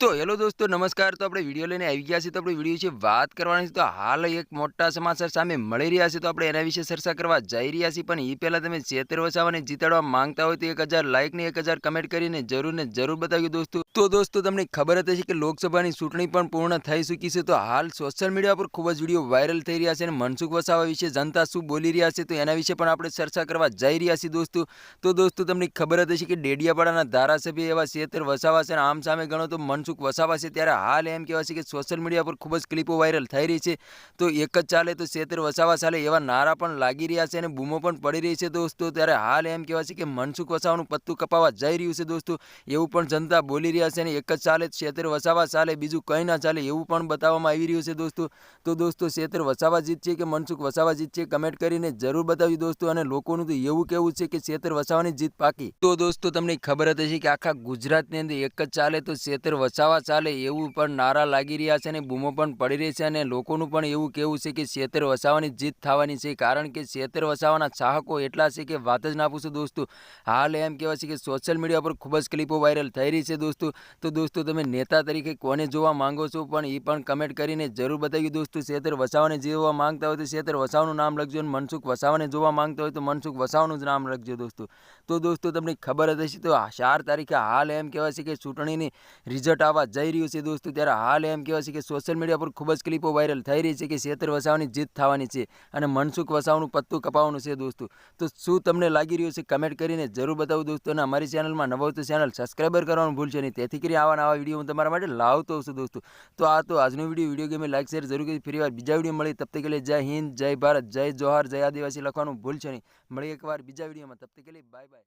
તો હેલો દોસ્તો, નમસ્કાર. તો આપણે વીડિયો લઈને આવી ગયા છીએ. તો આપણે વીડિયો વિશે વાત કરવાની છે. તો હાલ એક મોટા સમાચાર સામે મળી રહ્યા છે. તો આપણે એના વિશે ચર્ચા કરવા જઈ રહ્યા છીએ. પણ એ પહેલાં તમે ચેતર વસાવાને જીતાડવા માંગતા હોય તો એક હજાર લાઇકને એક હજાર કમેન્ટ કરીને જરૂર ને જરૂર બતાવ્યું દોસ્તો. તો દોસ્તો, તમને ખબર હતી કે લોકસભાની ચૂંટણી પણ પૂર્ણ થઈ ચૂકી છે. તો હાલ સોશિયલ મીડિયા પર ખૂબ જ વીડિયો વાયરલ થઈ રહ્યા છે અને મનસુખ વસાવા વિશે જનતા શું બોલી રહ્યા છે તો એના વિશે પણ આપણે ચર્ચા કરવા જઈ રહ્યા છીએ દોસ્તો. તો દોસ્તો, તમને ખબર હતી કે ડેડિયાપાડાના ધારાસભ્ય એવા ચેતર વસાવા છે આમ સામે ગણો તો મનસુખ વસાવા છે. ત્યારે હાલ એમ કહેવાય છે કે સોશિયલ મીડિયા પર ખૂબ જ ક્લિપો વાયરલ થઈ રહી છે. તો એક જ ચાલે તો ક્ષેત્ર વસાવા ચાલે એવા નારા પણ લાગી રહ્યા છે અને બૂમો પણ પડી રહી છે દોસ્તો. ત્યારે હાલ એમ કહેવાય છે કે મનસુખ વસાવાનું પત્તું કપાવા જઈ રહ્યું છે દોસ્તો. એવું પણ જનતા બોલી રહ્યા છે અને એક જ ચાલે છેતર વસાવા ચાલે, બીજું કંઈ ના ચાલે એવું પણ બતાવવામાં આવી રહ્યું છે દોસ્તો. તો દોસ્તો છેતર વસાવા જીતશે કે મનસુખ વસાવા જીતશે કમેન્ટ કરીને જરૂર બતાવ્યું દોસ્તો અને લોકોનું તો એવું કેવું છે કે છેતર વસાવાની જીત પાકી. તો દોસ્તો તમને ખબર જ હશે કે આખા ગુજરાતની અંદર એક જ ચાલે તો છેતર વસાવા ચાલે એવું પણ નારા લાગી રહ્યા છે અને બૂમો પણ પડી રહી છે અને લોકોનું પણ એવું કહેવું છે કે છેતર વસાવાની જીત થવાની છે કારણ કે છેતર વસાવાના ચાહકો એટલા છે કે વાત જ ના પૂછો દોસ્તો. હાલ એમ કહેવાય છે કે સોશિયલ મીડિયા પર ખૂબ જ ક્લિપો વાયરલ થઈ રહી છે દોસ્તો. તો દોસ્તો તમે નેતા તરીકે કોને જોવા માંગો છો? પણ એ પણ કમેન્ટ કરીને જરૂર બતાવ્યું દોસ્તો. શેતર વસાવાને જોવા માંગતા હોય તો છેતર વસાવાનું નામ લખજો અને મનસુખ વસાવાને જોવા માંગતા હોય તો મનસુખ વસાવાનું જ નામ લખજો દોસ્તો. તો દોસ્તો તમને ખબર જ હશે તો ચાર તારીખે હાલ એમ કહેવાય છે કે ચૂંટણીની રિઝલ્ટ આવવા જઈ રહ્યું છે દોસ્તો. ત્યારે હાલ એમ કહેવાય છે કે સોશિયલ મીડિયા પર ખૂબ જ ક્લિપો વાયરલ થઈ રહી છે કે શેતર વસાવાની જીત થવાની છે અને મનસુખ વસાવાનું પત્તું કપાવવાનું છે દોસ્તો. તો શું તમને લાગી રહ્યું છે કમેન્ટ કરીને જરૂર બતાવું દોસ્તો અને અમારી ચેનલમાં નવો તો ચેનલ સબસ્ક્રાઈબર કરવાનું ભૂલશો નહીં. તેથી કરી આવા નવા વીડિયો હું તમારા માટે લાવતો છું દોસ્તો. તો આ તો આજનો વીડિયો વીડિયો ગમે લાઈક શેર જરૂર કરી ફરી વાર બીજા વીડિયો મળી તબ તક જય હિન્દ, જય ભારત, જય જોહાર, જય આદિવાસી લખવાનું ભૂલશો નહીં. મળી એકવાર બીજા વિડીયોમાં તબ તક બાય બાય